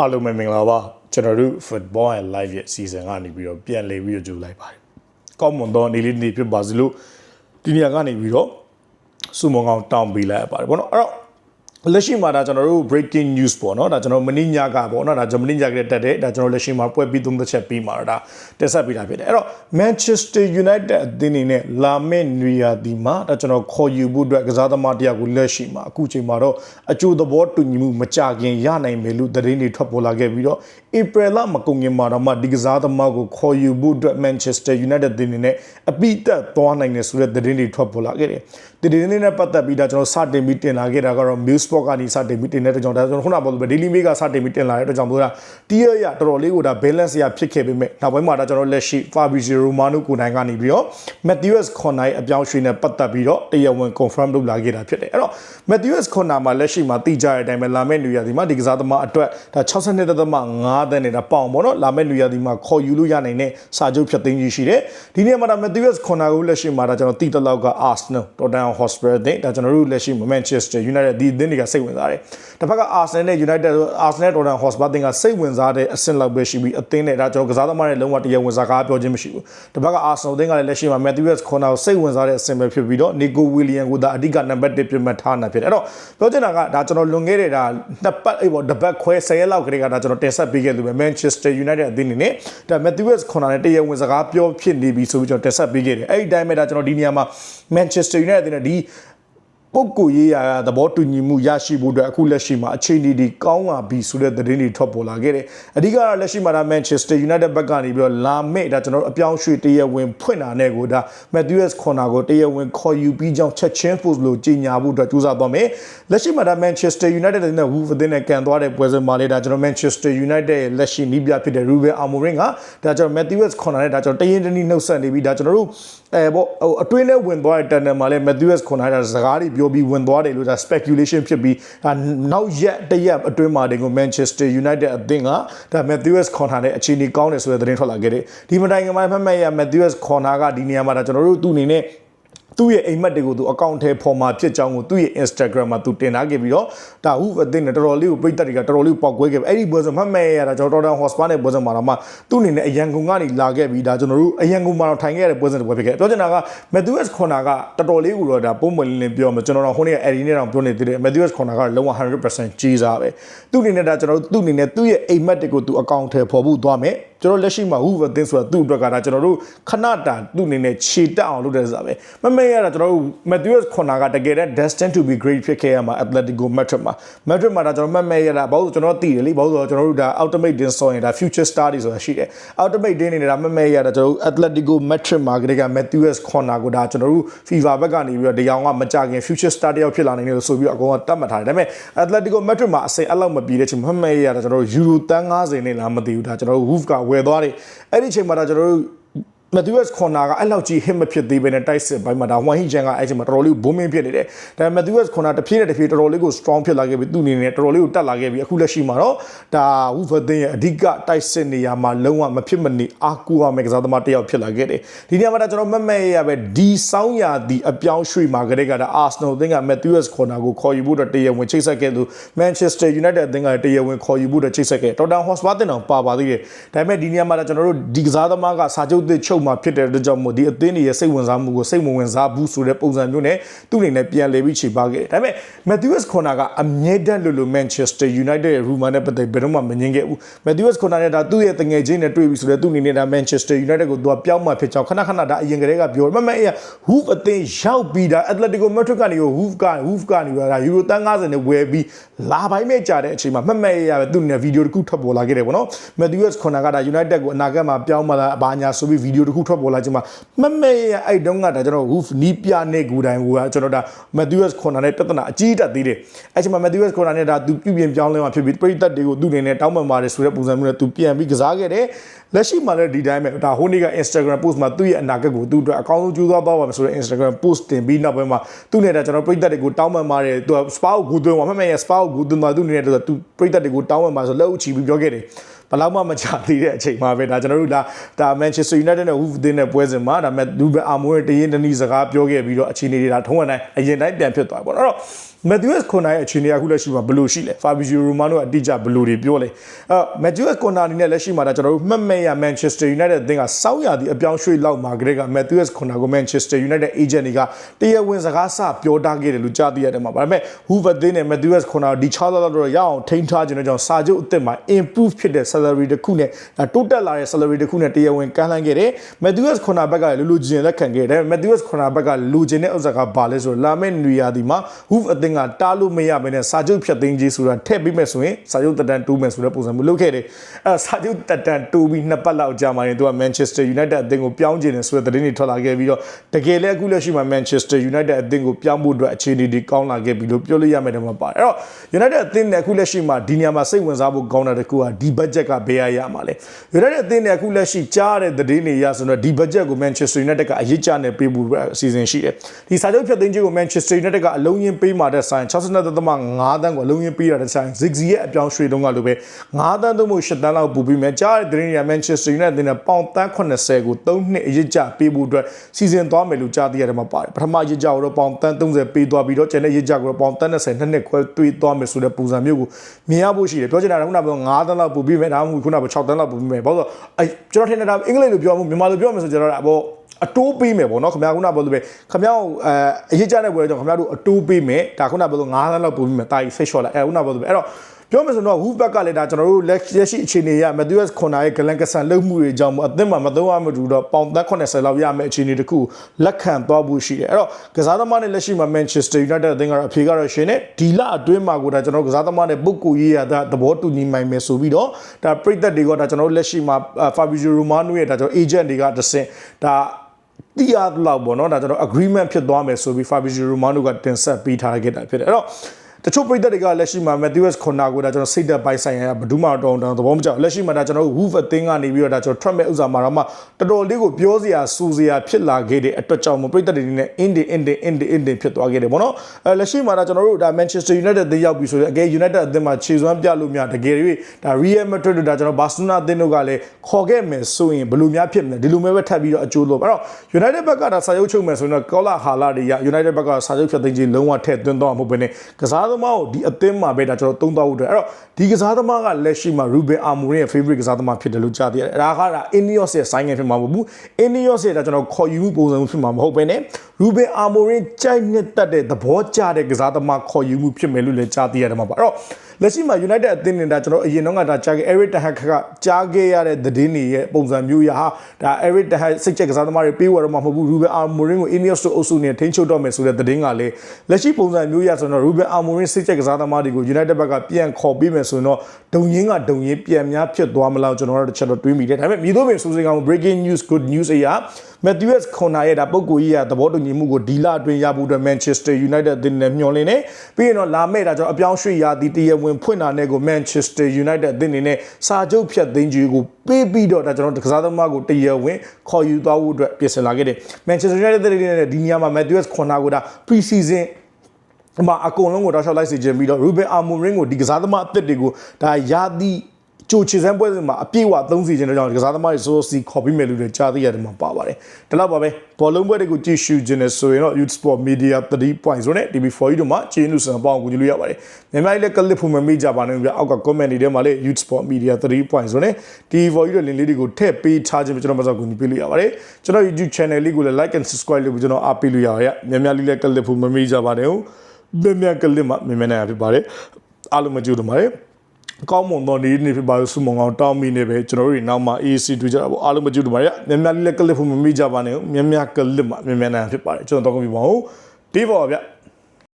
အားလုံးပဲမင်္ဂလာပါကျွန်တော်တို့ football and live ရဲ့ season ကနေပြီးတော့ပြန်လည်ပြီးတော့ကြိုလိုက်ပါတယ်ကောင်းမွန်သောနေ့လေးနေ့ဖြစ်ပါစေလို့ဒီနေရာကနေပြီးတော့စုမုံကောင်တောင်းပေးလိုက်ရပါတယ်ပေါ့နော်အဲ့တော့ လက်ရှိမှာဒါကျွန်တော်တို့ breaking news ပေါ့နော်ဒါကျွန်တော်မင်းညကပေါ့နော်ဒါကျွန်တော်မင်းညကတက်တဲ့ဒါကျွန်တော်လက်ရှိမှာပွဲပြီးသုံးသက်ချက်ပြီးမှာဒါတက်ဆက်ပြီးတာဖြစ်တယ်အဲ့တော့ Manchester United အသင်းအနေနဲ့လာမယ့်နွေရာသီမှာဒါကျွန်တော်ခေါ်ယူဖို့အတွက်ကစားသမားတယောက်ကိုလက်ရှိမှာအခုချိန်မှာတော့အကျိုးသဘောတူညီမှုမကြခင်ရနိုင်မယ်လို့သတင်းတွေထွက်ပေါ်လာခဲ့ပြီးတော့ April လမကုန်ခင်မှာတော့မှဒီကစားသမားကိုခေါ်ယူဖို့အတွက် Manchester United အသင်းအနေနဲ့အပိသက်သွားနိုင်တယ်ဆိုတဲ့သတင်းတွေထွက်ပေါ်လာခဲ့တယ်ဒီသတင်းလေးနဲ့ပတ်သက်ပြီးဒါကျွန်တော်စတင်ပြီးတင်လာခဲ့တာကတော့ News Sport ကနေစတင်ပြီးတင်တဲ့အတွက်ကြောင့်ဒါကျွန်တော်ခုနကပြောလို့ပဲ Daily Mail ကစတင်ပြီးတင်လာတဲ့အတွက်ကြောင့်ပြောတာတီးရရတော်တော်လေးကိုဒါ balance ရဖြစ်ခဲ့ပေမဲ့နောက်ပိုင်းမှာဒါကျွန်တော်လက်ရှိ Fabrizio Romano ကိုနိုင်ကနေပြီးတော့ Matheus Conte အပြောင်းရွှေ့နဲ့ပတ်သက်ပြီးတော့တရားဝင် confirm လုပ်လာခဲ့တာဖြစ်တယ်အဲ့တော့ Matheus Conte မှာလက်ရှိမှာတိကျတဲ့အတိုင်းပဲလာမယ့်နွေရာသီမှာဒီကစားသမားအတွက်ဒါ62.5တန်းနေတာပေါင်ပေါ့နော်လာမယ့်နွေရာသီမှာခေါ်ယူလို့ရနိုင်တဲ့စာချုပ်ဖြတ်သိမ်းကြီးရှိတယ်ဒီနေ့မှာဒါ Matheus Conte ကိုလက်ရှိမှာဒါကျွန်တော်တိတလောက်က Arsenal Tottenham Hotspur တဲ့ဒါကျွန်တော်တို့လက်ရှိ Manchester United ဒီအသင်းတွေကစိတ်ဝင်စားတယ်တစ်ဖက်က Arsenal နဲ့ United Arsenal Tottenham Hotspur အသင်းကစိတ်ဝင်စားတဲ့အဆင့်လောက်ပဲရှိပြီးအသင်းနဲ့ဒါကျွန်တော်ကစားသမားနဲ့လုံးဝတရားဝင်စကားပြောခြင်းမရှိဘူးတစ်ဖက်က Arsenal အသင်းကလည်းလက်ရှိမှာ Matheus Conte ကိုစိတ်ဝင်စားတဲ့အဆင့်ပဲဖြစ်ပြီးတော့ Nico William ကိုဒါအဓိကနံပါတ်1ပြမှတ်ထားတာဖြစ်တယ်အဲ့တော့ပြောချင်တာကဒါကျွန်တော်လွန်ခဲ့တဲ့ဒါနှစ်ပတ်အေးပေါ့တစ်ပတ်ခွဲ10ရက်လောက်ကလေးကဒါကျွန်တော်တင်ဆက်ပေးခဲ့လို့ပဲ Manchester United အသင်းအနေနဲ့ဒါ Matheus Conte နဲ့တရားဝင်စကားပြောဖြစ်နေပြီဆိုပြီးကျွန်တော်တင်ဆက်ပေးခဲ့တယ်အဲ့ဒီတိုင်းပဲဒါကျွန်တော်ဒီနေရာမှာ Manchester United အသင်းနဲ့ဒီပုတ်ကိုရေးရာသဘောတူညီမှုရရှိဖို့အတွက်အခုလက်ရှိမှာအခြေအနေတွေကောင်းလာပြီဆိုတဲ့သတင်းတွေထွက်ပေါ်လာခဲ့တယ်။အဓိကတော့လက်ရှိမှာဒါ Manchester United ဘက်ကနေပြီးတော့လာမယ့်ဒါကျွန်တော်တို့အပြောင်းရွှေ့တရဝင်ဖွင့်တာနဲ့ကိုဒါ Matheus Conte ကိုတရဝင်ခေါ်ယူပြီးကြောင်းချက်ချင်း post လို့ကြီးညာဖို့အတွက်ကြိုးစားသွားမယ်။လက်ရှိမှာဒါ Manchester United နဲ့ Wolves အသင်းနဲ့ကန်သွားတဲ့ပွဲစဉ်မှာလေဒါကျွန်တော် Manchester United ရဲ့လက်ရှိနီးပြဖြစ်တဲ့ Ruben Amorim ကဒါကျွန်တော် Matheus Conte နဲ့ဒါကျွန်တော်တရင်တနည်းနှုတ်ဆက်နေပြီးဒါကျွန်တော်တို့အဲပေါ့ဟိုအတွင်းနဲ့ဝင်သွားတဲ့တန်တယ်မှာလဲ Matheus Conte ဒါစကားတွေပြောပြီးဝင်သွားတယ်လို့ဒါ speculation ဖြစ်ပြီးဒါနောက်ရက်တရက်အတွင်းမှာတင်ကို Manchester United အသင်းကဒါ Matheus Conte နဲ့အခြေအနေကောင်းတယ်ဆိုတဲ့သတင်းထွက်လာခဲ့တယ်ဒီမတိုင်ခင်မှာဖတ်မဲ့ရ Matheus Conte ကဒီနေရာမှာဒါကျွန်တော်တို့သူ့အနေနဲ့ သူ့ရဲ့အိမ်မက်တွေကိုသူအကောင့်ထဲပေါ်မှာဖြစ်ကြောင်းကိုသူ့ရဲ့ Instagram မှာသူတင်ထားခဲ့ပြီးတော့ဒါဟုအသင်းနဲ့တော်တော်လေးကိုပြိသက်တွေကတော်တော်လေးပေါက်ကွဲခဲ့ပြီအဲ့ဒီပွဲစဉ်မှတ်မဲ့ရတာကျွန်တော် Tottenham Hotspur နဲ့ပွဲစဉ်မှာတော့မှသူ့အနေနဲ့အရန်ကုန်ကနေလာခဲ့ပြီးဒါကျွန်တော်တို့အရန်ကုန်မှာတော့ထိုင်ခဲ့ရတဲ့ပွဲစဉ်တစ်ပွဲဖြစ်ခဲ့ပြောချင်တာက Matheus Conte ကတော်တော်လေးကိုတော့ဒါပုံမှန်လင်းလင်းပြောမှာကျွန်တော်တို့ဟိုနေ့က Eddie နဲ့တောင်ပြောနေသေးတယ် Matheus Conte ကလုံးဝ100%ကြီးစားပဲသူ့အနေနဲ့ဒါကျွန်တော်တို့သူ့အနေနဲ့သူ့ရဲ့အိမ်မက်တွေကိုသူအကောင့်ထဲပေါ်ဖို့သွားမယ်ကျွန်တော်လက်ရှိမှာဟူဗသင်းဆိုတာသူ့အတွက်ကဒါကျွန်တော်တို့ခဏတာသူ့အနေနဲ့ခြေတက်အောင်လုပ်တဲ့စားပဲမမေ့ရတာကျွန်တော်တို့ Matheus Conte ကတကယ်တမ်း destined to be great ဖြစ်ခဲ့ရမှာ Atletico Madrid မှာ Madrid မှာဒါကျွန်တော်မမေ့ရတာဘာလို့ကျွန်တော်သိတယ်လေဘာလို့ဆိုတော့ကျွန်တော်တို့ဒါ ultimate din ဆိုရင်ဒါ future star တွေဆိုတာရှိတယ် ultimate din နေတာမမေ့ရတာကျွန်တော်တို့ Atletico Madrid မှာကတည်းက Matheus Conte ကိုဒါကျွန်တော်တို့ FIFA ဘက်ကနေပြီးတော့ဒီကောင်ကမကြခင် future star တယောက်ဖြစ်လာနိုင်တယ်လို့ဆိုပြီးတော့အကုန်ကတတ်မှတ်ထားတယ်ဒါပေမဲ့ Atletico Madrid မှာအစိမ်အလောက်မပြီးတဲ့ချိန်မမေ့ရတာကျွန်တော်တို့ Euro တန်း90နဲ့လားမသိဘူးဒါကျွန်တော်တို့ Wolf ကဝယ်သွားတယ်အဲ့ဒီချိန်မှာဒါကျွန်တော်တို့ Matheus Conte ကအဲ့လောက်ကြီး hit မဖြစ်သေးဘဲနဲ့တိုက်စစ်ပိုင်းမှာဒါ Juan Hichan ကအဲ့ချိန်မှာတော်တော်လေးဘုံမင်းဖြစ်နေတယ်ဒါပေမဲ့ Matheus Conte တဖြည်းတဖြည်းတော်တော်လေးကို strong ဖြစ်လာခဲ့ပြီသူ့အနေနဲ့တော်တော်လေးကိုတက်လာခဲ့ပြီအခုလက်ရှိမှာတော့ဒါ Wolverhampton ရဲ့အဓိကတိုက်စစ်နေရာမှာလုံးဝမဖြစ်မနေအားကိုးရမယ့်ကစားသမားတစ်ယောက်ဖြစ်လာခဲ့တယ်ဒီနေရာမှာဒါကျွန်တော်မတ်မဲ့ရပဲဒီစောင်းရာဒီအပြောင်းရွှေ့မှာကလေးကဒါ Arsenal အသင်းက Matheus Conte ကိုခေါ်ယူဖို့တော့တရားဝင်ချိတ်ဆက်ခဲ့လို့ Manchester United အသင်းကတရားဝင်ခေါ်ယူဖို့တော့ချိတ်ဆက်ခဲ့ Tottenham Hotspur တင်အောင်ပါပါသေးတယ်ဒါပေမဲ့ဒီနေရာမှာဒါကျွန်တော်တို့ဒီကစားသမားကစာချုပ်သစ်ချုပ်မှာဖြစ်တဲ့အတွက်ကြောင့်မို့ဒီအသင်းတွေရဲ့စိတ်ဝင်စားမှုကိုစိတ်မဝင်စားဘူးဆိုတဲ့ပုံစံမျိုးနဲ့သူ့အနေနဲ့ပြန်လဲပြီးခြေပါခဲ့တယ်ဒါပေမဲ့ Matheus Conte ကအမြဲတမ်းလို့လို့ Manchester United ရဲ့ rumor နဲ့ပတ်သက်ဘယ်တော့မှမငင်းခဲ့ဘူး Matheus Conte နဲ့ဒါသူ့ရဲ့တငယ်ချင်းနဲ့တွေ့ပြီဆိုတော့သူ့အနေနဲ့ဒါ Manchester United ကိုသူကပြောင်းမှဖြစ်ကြောင်းခဏခဏဒါအရင်ကတည်းကပြောတယ်မမအေး Hoof အသင်းရောက်ပြီးဒါ Atletico Madrid ကနေကို Hoof က Hoof ကနေဒါ Euro 350နဲ့ဝယ်ပြီးလာပိုင်းမဲ့ကြာတဲ့အချိန်မှာမှတ်မဲ့ရပဲသူ့အနေနဲ့ဗီဒီယိုတစ်ခုထွက်ပေါ်လာခဲ့တယ်ပေါ့နော် Matheus Conte ကဒါ United ကိုအနာဂတ်မှာပြောင်းမှလာအဘာညာဆိုပြီးဗီဒီယိုတစ်ခုထွက်ပေါ်လာချိန်မှာမှတ်မဲ့ရအဲ့တုန်းကဒါကျွန်တော် Hoof နီးပြနဲ့ကူတိုင်းကကျွန်တော်ဒါ Matheus Conte နဲ့ပြဿနာအကြီးတက်သေးတယ်အဲ့ချိန်မှာ Matheus Conte နဲ့ဒါသူပြုပြင်ပြောင်းလဲမှဖြစ်ပြီးပရိသတ်တွေကိုသူ့အနေနဲ့တောင်းပန်ပါတယ်ဆိုတဲ့ပုံစံမျိုးနဲ့သူပြန်ပြီးကစားခဲ့တယ်လက်ရှိမှာလည်းဒီတိုင်းပဲဒါဟိုနေ့က Instagram post မှာသူ့ရဲ့အနာဂတ်ကိုသူ့အတွက်အကောင်းဆုံးကြိုးစားသွားပါမယ်ဆိုတဲ့ Instagram post တင်ပြီးနောက်ပိုင်းမှာသူ့နဲ့ဒါကျွန်တော်ပရိသတ်တွေကိုတောင်းပန်ပါတယ်သူက spa ကိုဂူသွင်းပါမှတ်မှန်ရဲ့ spa ကိုဂူသွင်းပါသူ့အနေနဲ့သူပရိသတ်တွေကိုတောင်းပန်ပါဆိုလက်ဥချီပြီးပြောခဲ့တယ် ဘလောက်မှမချသေးတဲ့အချိန်မှာပဲဒါကျွန်တော်တို့ဒါဒါ Manchester United နဲ့ Wolves တင်းတဲ့ပွဲစဉ်မှာဒါမဲ့လူဘအာမိုးရဲ့တရင်တနည်းစကားပြောခဲ့ပြီးတော့အခြေအနေတွေဒါထုံးဝနိုင်အရင်တိုင်းပြန်ဖြစ်သွားပါတော့အဲ့တော့မက်သျူးစ်ခွန်နာရဲ့အခြေအနေအခုလက်ရှိမှာဘယ်လိုရှိလဲဖာဘီဂျီရိုမာနိုကအတိအကျဘယ်လိုတွေပြောလဲအဲမက်သျူးစ်ခွန်နာအနေနဲ့လက်ရှိမှာဒါကျွန်တော်တို့မှတ်မဲ့ရမန်ချက်စတာယူနိုက်တက်အသင်းကစောင်းရသည့်အပြောင်းရွှေ့လောက်မှာကလေးကမက်သျူးစ်ခွန်နာကိုမန်ချက်စတာယူနိုက်တက်အေဂျင့်တွေကတရားဝင်စကားစပြောထားခဲ့တယ်လို့ကြားသိရတယ်မှာဒါပေမဲ့ဟူဗတ်သင်းနဲ့မက်သျူးစ်ခွန်နာဒီ6လတော့ရအောင်ထိန်းထားခြင်းတဲ့ကြောင့်စာချုပ်အသစ်မှာ improve ဖြစ်တဲ့ salary တစ်ခုနဲ့တိုးတက်လာတဲ့ salary တစ်ခုနဲ့တရားဝင်ကမ်းလှမ်းခဲ့တယ်မက်သျူးစ်ခွန်နာဘက်ကလည်းလူလူချင်းလက်ခံခဲ့တယ်မက်သျူးစ်ခွန်နာဘက်ကလူချင်းတဲ့ဥစ္စာကဘာလဲဆိုတော့လာမယ့်နေရာဒီမှာဟူဗတ်သင်းကတားလို့မရဘဲနဲ့စာချုပ်ဖြတ်သိမ်းကြီးဆိုတာထည့်ပြီးမဲ့ဆိုရင်စာချုပ်တက်တန်တိုးမယ်ဆိုတဲ့ပုံစံမျိုးလုပ်ခဲ့တယ်အဲစာချုပ်တက်တန်တိုးပြီးနှစ်ပတ်လောက်ကြာမှရင်သူက Manchester United အသင်းကိုပြောင်းကျင်တယ်ဆိုတဲ့သတင်းတွေထွက်လာခဲ့ပြီးတော့တကယ်လည်းအခုလက်ရှိမှာ Manchester United အသင်းကိုပြောင်းဖို့အတွက်အခြေအနေတွေကောင်းလာခဲ့ပြီလို့ပြောလို့ရမယ်တယ်မှာပါတယ်အဲ့တော့ United အသင်းနဲ့အခုလက်ရှိမှာဒီနေရာမှာစိတ်ဝင်စားဖို့ကောင်းတာတကူကဒီ budget ကဘယ်ရရမှာလဲ United အသင်းနဲ့အခုလက်ရှိကြားတဲ့သတင်းတွေရဆိုတော့ဒီ budget ကို Manchester United ကအရေးကြနဲ့ပေးဖို့အစီအစဉ်ရှိတယ်ဒီစာချုပ်ဖြတ်သိမ်းခြင်းကို Manchester United ကအလုံးရင်းပေးမှာတဲ့ဆိုင်62.5တန်းကိုအလုံးရင်းပေးရတဲ့ဆိုင် Ziggy ရဲ့အပြောင်းရွှေ့တုန်းကလိုပဲ9တန်းသို့မဟုတ်10တန်းလောက်ပူပြီးမယ်ကြားတဲ့သတင်းတွေက Manchester United နဲ့ပေါင်တန်း80ကို3နှစ်အရေးကြပေးဖို့အတွက်စီစဉ်သွားမယ်လို့ကြားသိရတယ်မှာပါတယ်ပထမအရေးကြကိုတော့ပေါင်တန်း30ပေးသွားပြီးတော့ကျန်တဲ့ရေးကြကိုတော့ပေါင်တန်း20နှစ်နှစ်ခွဲတွေးသွားမယ်ဆိုတဲ့ပုံစံမျိုးကိုမြင်ရဖို့ရှိတယ်ပြောချင်တာကခုနကပြော9တန်းလောက်ပူပြီးမယ်ဒါမှမဟုတ်ခုနက6တန်းလောက်ပူပြီးမယ်ဘာလို့အဲကျွန်တော်ထင်တာအင်္ဂလိပ်လိုပြောမှုမြန်မာလိုပြောမယ်ဆိုကျွန်တော်ကတော့ အတိုးပေးမယ်ပေါ့နော်ခင်ဗျာခုနပြောလို့ပဲခင်ဗျားအဲအရေးကြတဲ့ပွဲကြောင့်ခင်ဗျားတို့အတိုးပေးမယ်ဒါခုနပြောလို့9သန်းလောက်ပို့ပြီးမယ်တာကြီးဆိတ်လျှော့လိုက်အဲခုနပြောလို့ပဲအဲ့တော့ပြောမယ်ဆိုတော့ Who back ကလည်းဒါကျွန်တော်တို့လက်ရှိအခြေအနေရ Matthews ခွန်နာရဲ့ဂလန်ကဆန်လုံမှုတွေကြောင့်အသင်းမှာမသုံးရမတူတော့ပေါင်သက်80လောက်ရမယ့်အခြေအနေတခုလက်ခံသွားဖို့ရှိတယ်အဲ့တော့ကစားသမားနဲ့လက်ရှိမှာ Manchester United အသင်းကတော့အဖြေကတော့ရှင်နဲ့ဒီလအတွင်းမှာကိုဒါကျွန်တော်ကစားသမားနဲ့ပုဂ္ဂိုလ်ရေးရတာသဘောတူညီနိုင်မယ်ဆိုပြီးတော့ဒါပြိသက်တွေကဒါကျွန်တော်တို့လက်ရှိမှာ Fabio Romano ရဲ့ဒါကျွန်တော် agent တွေကတဆင့်ဒါ တီးရလောက်ပေါ့နော်ဒါကျွန်တော် agreement ဖြစ်သွားမယ်ဆိုပြီး Fabio Romano ကတင်ဆက်ပေးထားခဲ့တာဖြစ်တယ်အဲ့တော့ တချို့ပြည်သက်တွေကလက်ရှိမှာ Matthews Corner ကိုဒါကျွန်တော်စိတ်သက်ပိုင်းဆိုင်ရာဘယ်သူမှတောင်းတောင်းသဘောမကျလက်ရှိမှာဒါကျွန်တော် Wolf အသင်းကနေပြီးတော့ဒါကျွန်တော် Trump ရဲ့ဥစ္စာမှာတော့မှတော်တော်လေးကိုပြောစရာစူစရာဖြစ်လာခဲ့တဲ့အတွက်ကြောင့်မပြည်သက်တွေနဲ့ Indi Indi Indi Indi ဖြစ်သွားခဲ့တယ်ပေါ့နော်အဲလက်ရှိမှာဒါကျွန်တော်တို့ဒါ Manchester United အသင်းရောက်ပြီဆိုရင်အကယ် United အသင်းမှာခြေစွမ်းပြလို့များတကယ်၍ဒါ Real Madrid တို့ဒါကျွန်တော် Barcelona အသင်းတို့ကလည်းခေါ်ခဲ့မယ်ဆိုရင်ဘယ်လိုများဖြစ်မလဲဒီလိုမျိုးပဲထပ်ပြီးတော့အကျိုးလို့အဲ့တော့ United ဘက်ကဒါစာချုပ်ချုပ်မယ်ဆိုရင်တော့ Kola Hala တွေရ United ဘက်ကစာချုပ်ဖြတ်သိမ်းခြင်းလုံးဝထည့်သွင်းတော့မဟုတ်ဘဲနဲ့ကစားသမားကိုဒီအသင်းမှာပဲဒါကျွန်တော်သုံးသွားဖို့အတွက်အဲ့တော့ဒီကစားသမားကလက်ရှိမှာ Ruben Amorim ရဲ့ favorite ကစားသမားဖြစ်တယ်လို့ကြားသိရတယ်ဒါကဒါ Ineos ရဲ့ sign ဖြစ်မှာမဟုတ်ဘူး Ineos ရဲ့ဒါကျွန်တော်ခေါ်ယူမှုပုံစံဖြစ်မှာမဟုတ်ဘဲနဲ့ Ruben Amorim ကြိုက်နှစ်တက်တဲ့သဘောကျတဲ့ကစားသမားခေါ်ယူမှုဖြစ်မယ်လို့လည်းကြားသိရတယ်မှာပါအဲ့တော့ လက်ရှိမှာ United အသင်းနေတာကျွန်တော်အရင်တော့ကဒါကြားခဲ့ Eric Ten Hag ကကြားခဲ့ရတဲ့သတင်းတွေရဲ့ပုံစံမျိုးရဟာဒါ Eric Ten Hag စိတ်ချက်ကစားသမားတွေပေးဝယ်တော့မှာမဟုတ်ဘူး Ruben Amorim ကို Ineos တို့အုပ်စုနဲ့ထိန်းချုပ်တော့မယ်ဆိုတဲ့သတင်းကလည်းလက်ရှိပုံစံမျိုးရဆိုတော့ Ruben Amorim စိတ်ချက်ကစားသမားတွေကို United ဘက်ကပြန်ခေါ်ပေးမယ်ဆိုရင်တော့ဒုံရင်းကဒုံရင်းပြန်များဖြစ်သွားမလားကျွန်တော်တို့တစ်ချက်တော့တွေးမိတယ်ဒါပေမဲ့မြေတို့ပင်စူးစိမ်ကောင် breaking news good news အရာ Matthews ခွန်နာရဲ့ဒါပုံကိုကြီးရသဘောတူညီမှုကိုဒီလအတွင်းရဖို့အတွက် Manchester United အသင်းနဲ့မျှော်လင့်နေပြီးရင်တော့လာမယ့်ဒါကျွန်တော်အပြောင်းရွှေ့ရာဒီတရားဝင်ဖွင့်တာနဲ့ကို Manchester United အသင်းနေနဲ့စာချုပ်ဖြတ်သိမ်းကြီးကိုပေးပြီးတော့ဒါကျွန်တော်ကစားသမားကိုတရားဝင်ခေါ်ယူသွားဖို့အတွက်ပြင်ဆင်လာခဲ့တယ် Manchester United အသင်းနဲ့ဒီနေရာမှာ Matthews ခွန်နာကိုဒါ pre-season အမအကုန်လုံးကိုတောက်လျှောက်လိုက်စီခြင်းပြီးတော့ Ruben Amorim ကိုဒီကစားသမားအသစ်တွေကိုဒါယာတီ ကြိုချင်စမ်းပွဲစဉ်မှာအပြည့်အဝသုံးစီခြင်းတဲ့ကြောင့်ကစားသမားတွေစိုးစီခေါ်ပြီးမယ်လို့လည်းကြားသိရတယ်မှာပါပါတယ်။ဒါတော့ပါပဲဘောလုံးပွဲတွေကိုကြည့်ရှုခြင်းနဲ့ဆိုရင်တော့ Youth Sport Media 3.0နဲ့ TV4 တို့မှာချင်းလူစံပေါင်းကူညီလို့ရပါတယ်။မြန်မာပြည်လည်းကလစ်ဖို့မမေ့ကြပါနဲ့ဗျအောက်က comment တွေထဲမှာလည်း Youth Sport Media 3.0နဲ့ TV4 တို့လင်လေးတွေကိုထည့်ပေးထားခြင်းကျွန်တော်မစောက်ကူညီပေးလို့ရပါတယ်။ကျွန်တော် YouTube channel လေးကိုလည်း like and subscribe လုပ်ပြီးကျွန်တော်အားပေးလို့ရပါတယ်။မြန်မာပြည်လည်းကလစ်ဖို့မမေ့ကြပါနဲ့။မြမြကလစ်မှာမြမြနိုင်ဖြစ်ပါတယ်။အားလုံးမကြိုးတပါတယ်။ ကောင်းမွန်သောနေ့နေ့ဖြစ်ပါလို့ဆုမွန်ကောင်တောင်းမိနေပဲကျွန်တော်တို့နောက်မှာ AC တွေ့ကြတာပေါ့အားလုံးမကြည့်လို့ပါရမြန်မြန်လေးလက်ကလစ်ဖို့မမိကြပါနဲ့မြန်မြန်ကလစ်မှာမြန်မြန်နိုင်ဖြစ်ပါတယ်ကျွန်တော်တော့ကြည့်ပါဦးဒီပါဗျ